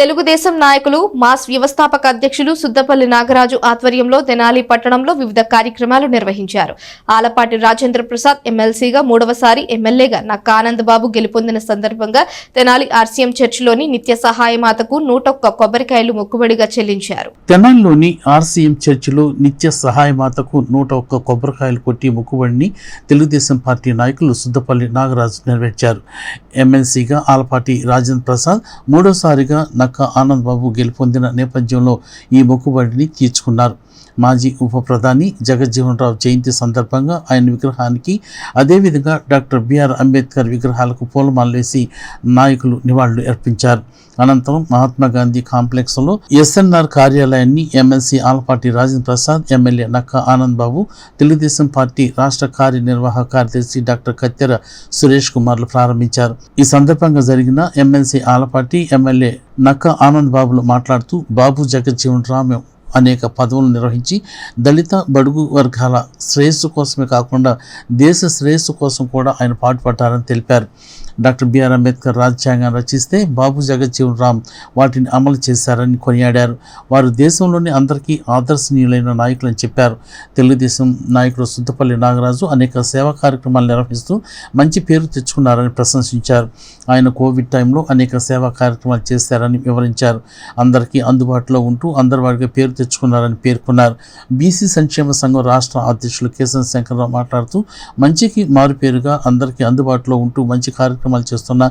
తెలుగుదేశం నాయకులు మాస్ వ్యవస్థాపక అధ్యక్షులు సుద్దపల్లి నాగరాజు ఆధ్వర్యంలో తెనాలి పట్టణంలో వివిధ కార్యక్రమాలు నిర్వహించారు. ఆలపాటి రాజేంద్ర ప్రసాద్ ఎమ్మెల్సీగా మూడవసారి ఎమ్మెల్యేగా నక్క ఆనందబాబు గెలుపొందిన సందర్భంగా తెనాలి ఆర్సీఎం చర్చిలోని నిత్య సహాయమాతకు నూటొక్క కొబ్బరికాయలు మొక్కుబడిగా చెల్లించారు. తెనాలిలోని ఆర్సీఎం చర్చిలో నిత్య సహాయ మాతకు నూట ఒక్క కొబ్బరికాయలు కొట్టి మొక్కుబడిని తెలుగుదేశం పార్టీ నాయకులు సుద్దపల్లి నాగరాజు నెరవేర్చారు. ఎమ్మెల్సీగా ఆలపాటి రాజేంద్ర ప్రసాద్ మూడోసారిగా నక్క ఆనంద్ బాబు గెలుపొందిన నేపథ్యంలో ఈ మొక్కుబడిని తీర్చుకున్నారు. మాజీ ఉప ప్రధాని జగజ్జీవన్ రావు జయంతి సందర్భంగా ఆయన విగ్రహానికి అదేవిధంగా డాక్టర్ బిఆర్ అంబేద్కర్ విగ్రహాలకు పూలమాలవేసి నాయకులు నివాళులు అర్పించారు. అనంతరం మహాత్మా గాంధీ కాంప్లెక్స్లో ఎస్ఎన్ఆర్ కార్యాలయాన్ని MLC Alapati Rajendra Prasad MLA Nakka Anand Babu Telugu Desam party రాష్ట్ర కార్యనిర్వాహక కార్యదర్శి డాక్టర్ కత్తెర సురేష్ కుమార్లు ప్రారంభించారు. ఈ సందర్భంగా జరిగిన ఎమ్మెల్సీ ఆలపాటి ఎమ్మెల్యే నక్క ఆనంద్ బాబులు మాట్లాడుతూ బాబు జగజ్జీవన్ రామ్ అనేక పదవులు నిర్వహించి దళిత బడుగు వర్గాల శ్రేయస్సు కోసమే కాకుండా దేశ శ్రేయస్సు కోసం కూడా ఆయన పాటుపడ్డారని తెలిపారు. డాక్టర్ బిఆర్ అంబేద్కర్ రాజ్యాంగం రచిస్తే బాబు జగజ్జీవన్ రామ్ వాటిని అమలు చేశారని కొనియాడారు. వారు దేశంలోని అందరికీ ఆదర్శనీయులైన నాయకులని చెప్పారు. తెలుగుదేశం నాయకుడు సుద్దపల్లి నాగరాజు అనేక సేవా కార్యక్రమాలు నిర్వహిస్తూ మంచి పేరు తెచ్చుకున్నారని ప్రశంసించారు. ఆయన కోవిడ్ టైంలో అనేక సేవా కార్యక్రమాలు చేశారని వివరించారు. అందరికీ అందుబాటులో ఉంటూ అందరి వారికి పేరు తెచ్చుకున్నారని పేర్కొన్నారు. బీసీ సంక్షేమ సంఘం రాష్ట్ర అధ్యక్షులు కేశవ శంకర్రావు మాట్లాడుతూ మంచికి మారుపేరుగా అందరికీ అందుబాటులో ఉంటూ మంచి కార్యక్రమం కార్యక్రమాలు చేస్తున్న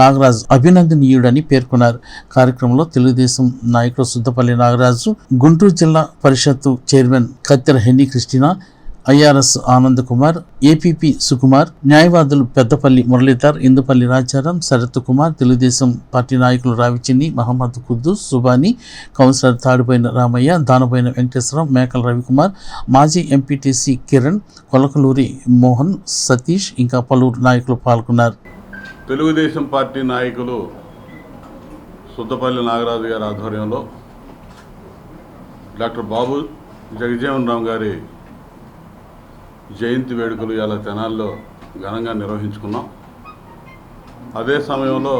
నాగరాజు అభినందనీయుడని పేర్కొన్నారు. కార్యక్రమంలో తెలుగుదేశం నాయకుడు సుద్దపల్లి నాగరాజు గుంటూరు జిల్లా పరిషత్తు chairman Kattera Henny Christina IRS Anand Kumar APP Sukumar న్యాయవాదులు పెద్దపల్లి మురళీధర్ ఇందుపల్లి రాజారాం శరత్ కుమార్ తెలుగుదేశం పార్టీ నాయకులు రావిచిన్ని మహమ్మద్ కుద్దూస్ సుబాని కౌన్సిలర్ తాడిపోయిన రామయ్య దానపోయిన వెంకటేశ్వరం మేకల రవికుమార్ మాజీ ఎంపీటీసీ కిరణ్ కొలకలూరి మోహన్ సతీష్ ఇంకా పలువురు నాయకులు పాల్గొన్నారు. తెలుగుదేశం పార్టీ నాయకులు సుద్దపల్లి నాగరాజు గారి ఆధ్వర్యంలో డాక్టర్ బాబు జగజీవన్ రామ్ గారి జయంతి వేడుకలు ఇలా తెనాల్లో ఘనంగా నిర్వహించుకున్నాం. అదే సమయంలో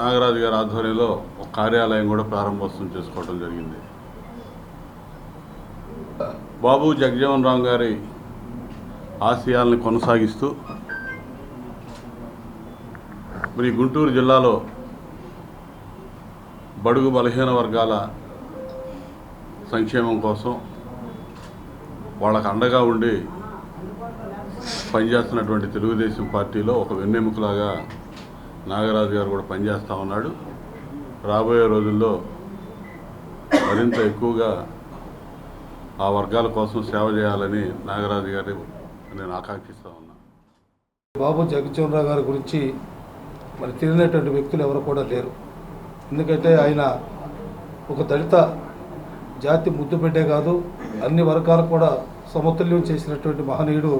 నాగరాజు గారి ఆధ్వర్యంలో ఒక కార్యాలయం కూడా ప్రారంభోత్సవం చేసుకోవడం జరిగింది. బాబు జగజీవన్ రామ్ గారి ఆశయాల్ని కొనసాగిస్తూ మరి గుంటూరు జిల్లాలో బడుగు బలహీన వర్గాల సంక్షేమం కోసం వాళ్ళకు అండగా ఉండి పనిచేస్తున్నటువంటి తెలుగుదేశం పార్టీలో ఒక వెన్నెముకలాగా నాగరాజు గారు కూడా పనిచేస్తూ ఉన్నాడు. రాబోయే రోజుల్లో మరింత ఎక్కువగా ఆ వర్గాల కోసం సేవ చేయాలని నాగరాజు గారి నేను ఆకాంక్షిస్తూ ఉన్నాను బాబు జగజ్జీవనరావు గారి గురించి మరి తిరిగినటువంటి వ్యక్తులు ఎవరు కూడా లేరు. ఎందుకంటే ఆయన ఒక దళిత జాతి ముద్దు పెట్టే కాదు అన్ని వర్గాలు కూడా సమతుల్యం చేసినటువంటి మహనీయుడు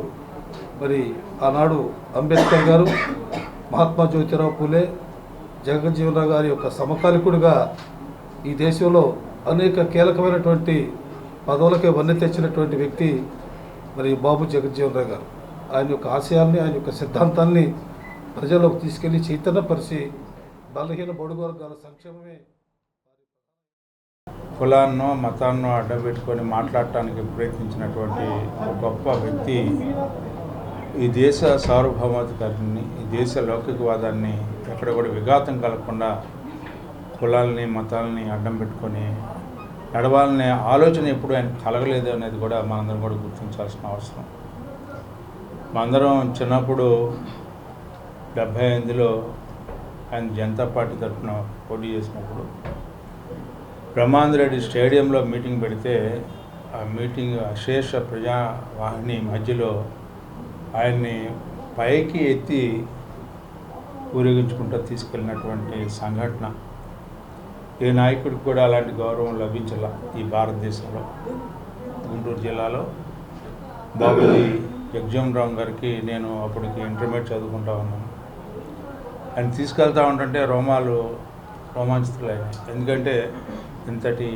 మరి ఆనాడు అంబేద్కర్ గారు మహాత్మా జ్యోతిరావు పూలే జగజ్జీవనరావు గారి యొక్క సమకాలికుడిగా ఈ దేశంలో అనేక కీలకమైనటువంటి పదవులకే వన్నె తెచ్చినటువంటి వ్యక్తి మరి బాబు జగజ్జీవనరావు గారు. ఆయన యొక్క ఆశయాన్ని ఆయన యొక్క సిద్ధాంతాన్ని ప్రజల్లోకి తీసుకెళ్ళి చైతన్యపరిచి బలహీన బడుగు వర్గాల సంక్షేమమే కులాన్నో మతాన్నో అడ్డబెట్టుకొని మాట్లాడటానికి ప్రయత్నించినటువంటి ఒక గొప్ప వ్యక్తి ఈ దేశ సార్వభౌమాధికారిని ఈ దేశ లౌకికవాదాన్ని ఎక్కడ కూడా విఘాతం కలగకుండా కులాలని మతాలని అడ్డం పెట్టుకొని నడవాలనే ఆలోచన ఎప్పుడు ఆయన కలగలేదు అనేది కూడా మనందరం కూడా గుర్తించాల్సిన అవసరం. మనందరం చిన్నప్పుడు డెబ్భై ఎనిమిదిలో ఆయన జనతా పార్టీ తరఫున పోటీ చేసినప్పుడు బ్రహ్మాందరెడ్డి స్టేడియంలో మీటింగ్ పెడితే ఆ మీటింగ్ అశేష ప్రజావాహిని మధ్యలో ఆయన్ని పైకి ఎత్తి ఊరేగించుకుంటూ తీసుకెళ్ళినటువంటి సంఘటన. ఏ నాయకుడికి కూడా అలాంటి గౌరవం లభించాల ఈ భారతదేశంలో. గుంటూరు జిల్లాలో. బాబుజీ జగ్జీవన్ రామ్ గారికి నేను అప్పటికి ఇంటర్మీడియట్ చదువుకుంటా ఉన్నాను. ఆయన తీసుకెళ్తూ ఉంటుంటే రోమాలు రోమాంచితులైనాయి ఎందుకంటే ఇంతటి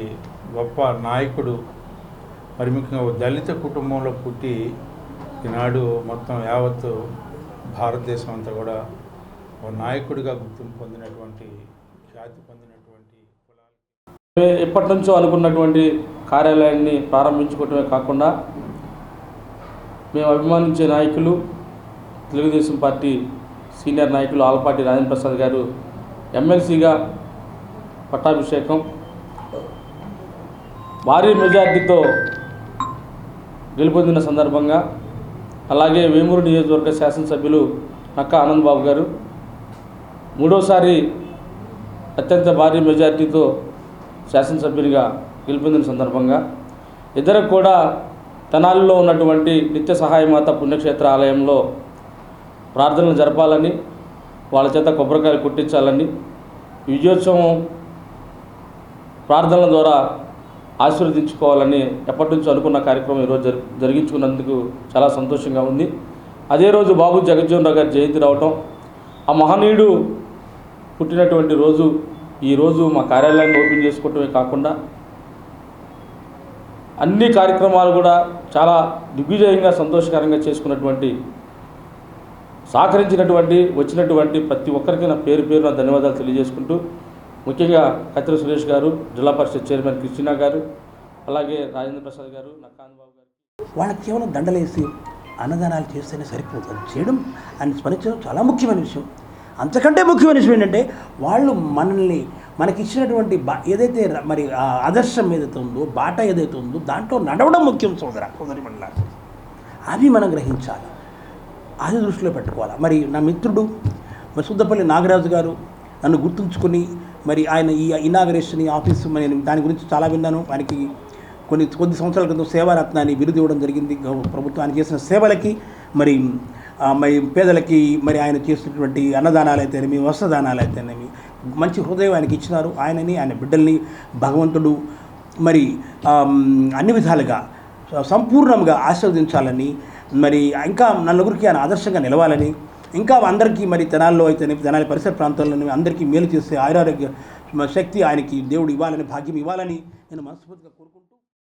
గొప్ప నాయకుడు మరి ముఖ్యంగా ఒక దళిత కుటుంబంలో పుట్టి ఈనాడు మొత్తం యావత్తు భారతదేశం అంతా కూడా ఒక నాయకుడిగా గుర్తింపు పొందినటువంటి ఖ్యాతి పొందినటువంటి ఎప్పటి నుంచో అనుకున్నటువంటి కార్యాలయాన్ని ప్రారంభించుకోవటమే కాకుండా మేము అభిమానించే నాయకులు తెలుగుదేశం పార్టీ సీనియర్ నాయకులు ఆలపాటి రాజేంద్ర ప్రసాద్ గారు ఎమ్మెల్సీగా పట్టాభిషేకం. భారీ మెజార్టీతో గెలుపొందిన సందర్భంగా అలాగే వేమూరు నియోజకవర్గ శాసనసభ్యులు నక్కా ఆనంద్ బాబు గారు మూడోసారి అత్యంత భారీ మెజార్టీతో శాసనసభ్యునిగా గెలుపొందిన సందర్భంగా ఇద్దరు కూడా తెనాలిలో ఉన్నటువంటి నిత్య సహాయమాత పుణ్యక్షేత్ర ఆలయంలో ప్రార్థనలు జరపాలని వాళ్ళ చేత కొబ్బరికాయలు కుట్టించాలని విజయోత్సవం ప్రార్థనల ద్వారా ఆశీర్వదించుకోవాలని ఎప్పటి నుంచో అనుకున్న కార్యక్రమం ఈరోజు జరి జరిగించుకున్నందుకు చాలా సంతోషంగా ఉంది. అదే రోజు బాబు జగజ్జీవన్ రావు గారి జయంతి రావటం ఆ మహనీయుడు పుట్టినటువంటి రోజు ఈ రోజు మా కార్యాలయాన్ని ఓపెన్ చేసుకోవటమే కాకుండా అన్ని కార్యక్రమాలు కూడా చాలా దిగ్విజయంగా సంతోషకరంగా చేసుకున్నటువంటి సహకరించినటువంటి వచ్చినటువంటి ప్రతి ఒక్కరికి నా పేరు పేరు నా ధన్యవాదాలు తెలియజేసుకుంటూ ముఖ్యంగా కత్తిర సురేష్ గారు జిల్లా పరిషత్ చైర్మన్ కృష్ణ గారు అలాగే రాజేంద్ర ప్రసాద్ గారు నక్కాంతబాబు గారు. వాళ్ళకి కేవలం దండలేసి అన్నదానాలు చేస్తేనే సరిపోదు. అది చేయడం అని స్మరించడం చాలా ముఖ్యమైన విషయం. అంతకంటే ముఖ్యమైన విషయం ఏంటంటే వాళ్ళు మనల్ని మనకి ఇచ్చినటువంటి బా ఏదైతే మరి ఆ ఆదర్శం ఏదైతే ఉందో బాట ఏదైతే ఉందో దాంట్లో నడవడం ముఖ్యం సోదర సోదరి అవి మనం గ్రహించాలి. అది దృష్టిలో పెట్టుకోవాలి? మరి నా మిత్రుడు మరి సుద్దపల్లి నాగరాజు గారు నన్ను గుర్తుంచుకొని మరి ఆయన ఈ ఇనాగరేషన్ ఈ ఆఫీస్ మరి నేను దాని గురించి చాలా విన్నాను. ఆయనకి కొన్ని కొద్ది సంవత్సరాల క్రితం సేవారత్నాన్ని బిరుదు ఇవ్వడం జరిగింది. ప్రభుత్వానికి ప్రభుత్వం ఆయన చేసిన సేవలకి మరి మరి పేదలకి మరి ఆయన చేసినటువంటి అన్నదానాలు అయితేనేమి వస్త్రదానాలు అయితేనేమి మంచి హృదయం ఆయనకి ఇచ్చినారు. ఆయనని ఆయన బిడ్డల్ని భగవంతుడు మరి అన్ని విధాలుగా సంపూర్ణంగా ఆశీర్వదించాలని మరి ఇంకా నలుగురికి ఆయన ఆదర్శంగా నిలవాలని ఇంకా అందరికీ మరి తెనాల్లో అయితే తెనాలి పరిసర ప్రాంతాల్లోనే అందరికీ మేలు చేసే ఆయురారోగ్య శక్తి ఆయనకి దేవుడు ఇవ్వాలని భాగ్యం ఇవ్వాలని నేను మనస్ఫూర్తిగా కోరుకుంటున్నాను.